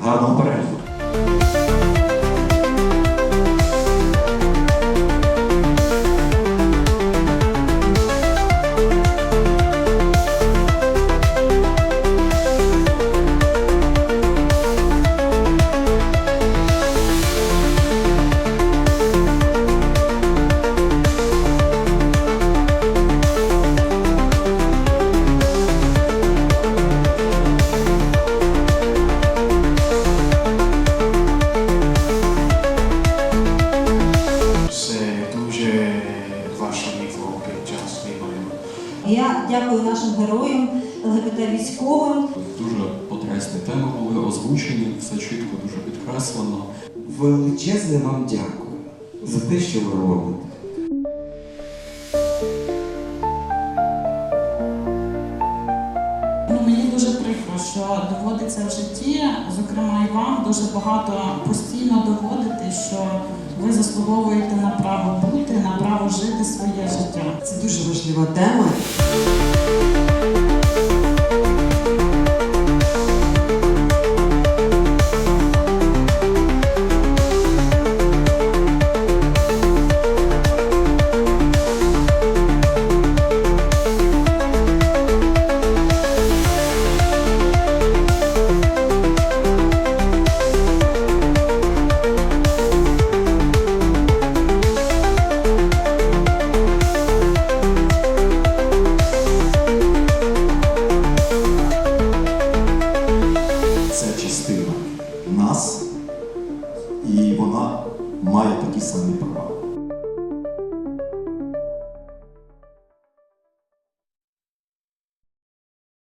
Vá não para Я дякую нашим героям, ЛГБТ військовим. Дуже потрясні теми були озвучені, все чітко, дуже підкреслено. Величезне вам дякую за те, що ви робите. Ну, мені дуже прикро, що доводиться в житті, зокрема і вам, дуже багато постійно доводити, що ви заслуговуєте на право бути, на право жити своє життя. Це дуже важлива тема. Це частина нас, і вона має такі самі права.